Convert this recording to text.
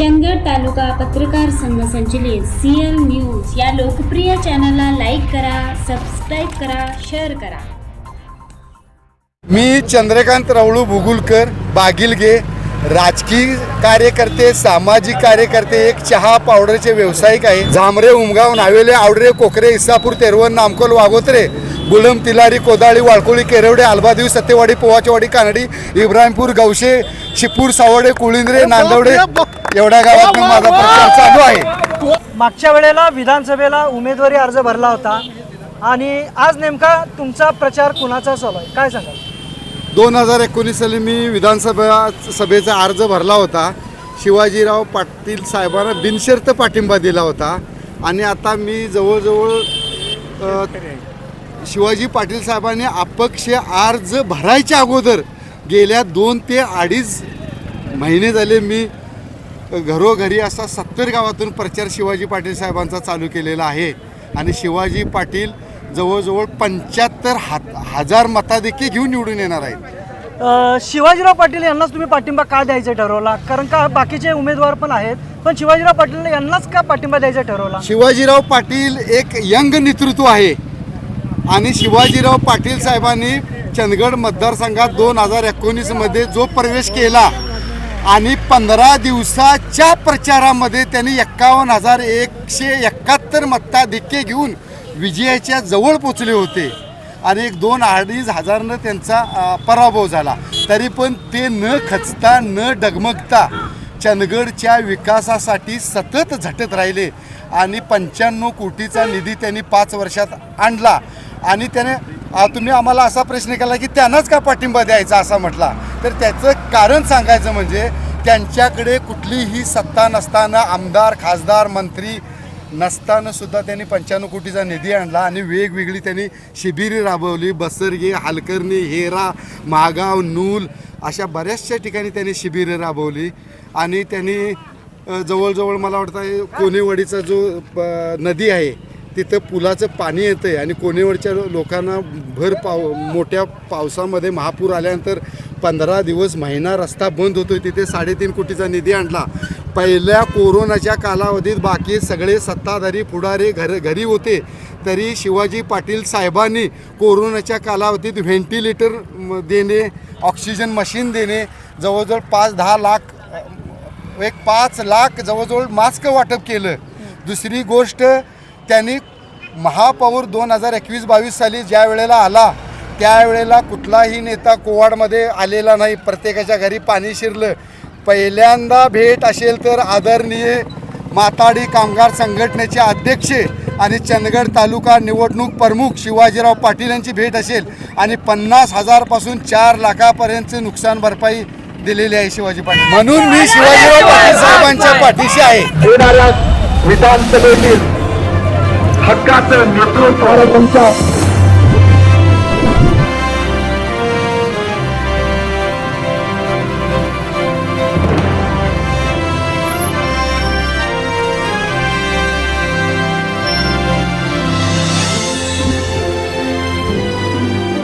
चंदगड तालुका पत्रकार संघ संचलित सी एल न्यूज या लोकप्रिय चॅनलला लाईक करा सबस्क्राईब करा शेअर करा. मी चंद्रकांत रावळू भुगुलकर बागिलगे राजकीय कार्यकर्ते सामाजिक कार्यकर्ते एक चहा पावडरचे व्यावसायिक आहे. झामरे उमगाव नावेले आवडरे कोकरे इसापूर तेरवण नामकोल वागोत्रे. गुलम तिलारी कोदाळी वाळकोळी केरवडे आलबादेवी सत्यवाडी पोवाचवाडी कानडी इब्राहिमपूर गवशे शिपूर सावडे कुळिंद्रे नांदवडे एवढ्या गावात माझा प्रचार चालू आहे. मागच्या वेळेला विधानसभेला उमेदवारी अर्ज भरला होता आणि आज नेमका तुमचा प्रचार कुणाचा चालू आहे? काय सांगाल? दोन हजार एकोणीस साली मी विधानसभा सभेचा अर्ज भरला होता. शिवाजीराव पाटील साहेबांना बिनशर्त पाठिंबा दिला होता. आणि आता मी जवळजवळ शिवाजी पाटील साहेबांनी अपक्ष अर्ज भरायच्या अगोदर गेल्या दोन ते अडीच महिने झाले मी घरोघरी असा सत्तर गावातून प्रचार शिवाजी पाटील साहेबांचा चालू केलेला आहे. आणि शिवाजी पाटील जवळजवळ पंच्याहत्तर हजार मताधिक्य घेऊन निवडून येणार आहेत. शिवाजीराव पाटील यांनाच तुम्ही पाठिंबा का द्यायचा ठरवला? कारण का बाकीचे उमेदवार पण आहेत पण शिवाजीराव पाटील यांनाच का पाठिंबा द्यायचा ठरवला? शिवाजीराव पाटील एक यंग नेतृत्व आहे. आणि शिवाजीराव पाटील साहेबांनी चंदगड मतदारसंघात दोन हजार एकोणीसमध्ये जो प्रवेश केला आणि पंधरा दिवसाच्या प्रचारामध्ये त्यांनी एक्कावन्न हजार एकशे एकाहत्तर मताधिक्य घेऊन विजयाच्या जवळ पोचले होते. आणि एक दोन अडीच हजारनं त्यांचा पराभव झाला. तरी पण ते न खचता न डगमगता चंदगडच्या विकासासाठी सतत झटत राहिले. आणि पंच्याण्णव कोटीचा निधी त्यांनी पाच वर्षात आणला. आणि त्याने तुम्ही आम्हाला असा प्रश्न केला की त्यांनाच का पाठिंबा द्यायचा असा म्हटला? तर त्याचं कारण सांगायचं म्हणजे त्यांच्याकडे कुठलीही सत्ता नसताना आमदार खासदार मंत्री नसताना सुद्धा त्यांनी पंच्याण्णव कोटीचा निधी आणला आणि वेगवेगळी त्यांनी शिबिरे राबवली. बसरगे हालकर्णी हेरा मागाव नूल अशा बऱ्याचशा ठिकाणी त्यांनी शिबिरे राबवली. आणि त्यांनी जवळजवळ मला वाटतं कोणेवाडीचा जो प- नदी आहे तिथं पुलाचं पाणी येतं आहे आणि कोणीवरच्या लोकांना भर पाव मोठ्या पावसामध्ये महापूर आल्यानंतर पंधरा दिवस महिना रस्ता बंद होतो आहे तिथे साडेतीन कोटीचा निधी आणला. पहिल्या कोरोनाच्या कालावधीत बाकी सगळे सत्ताधारी पुढारी घर घरी होते. तरी शिवाजी पाटील साहेबांनी कोरोनाच्या कालावधीत व्हेंटिलेटर देणे ऑक्सिजन मशीन देणे जवळजवळ पाच दहा लाख एक पाच लाख जवळजवळ मास्क वाटप केलं. दुसरी गोष्ट त्यांनी महापौर दोन हजार एकवीस बावीस साली ज्या वेळेला आला त्यावेळेला कुठलाही नेता कोवाडमध्ये आलेला नाही. प्रत्येकाच्या घरी पाणी शिरलं. पहिल्यांदा भेट असेल तर आदरणीय माताडी कामगार संघटनेचे अध्यक्ष आणि चंदगड तालुका निवडणूक प्रमुख शिवाजीराव पाटील यांची भेट असेल आणि पन्नास हजारपासून चार लाखापर्यंतचे नुकसान भरपाई दिलेली आहे शिवाजी पाटील. म्हणून मी शिवाजीराव पाटील साहेबांच्या पाठीशी आहे. विधानसभेतील हक्काचं नेतृत्व. तुमच्या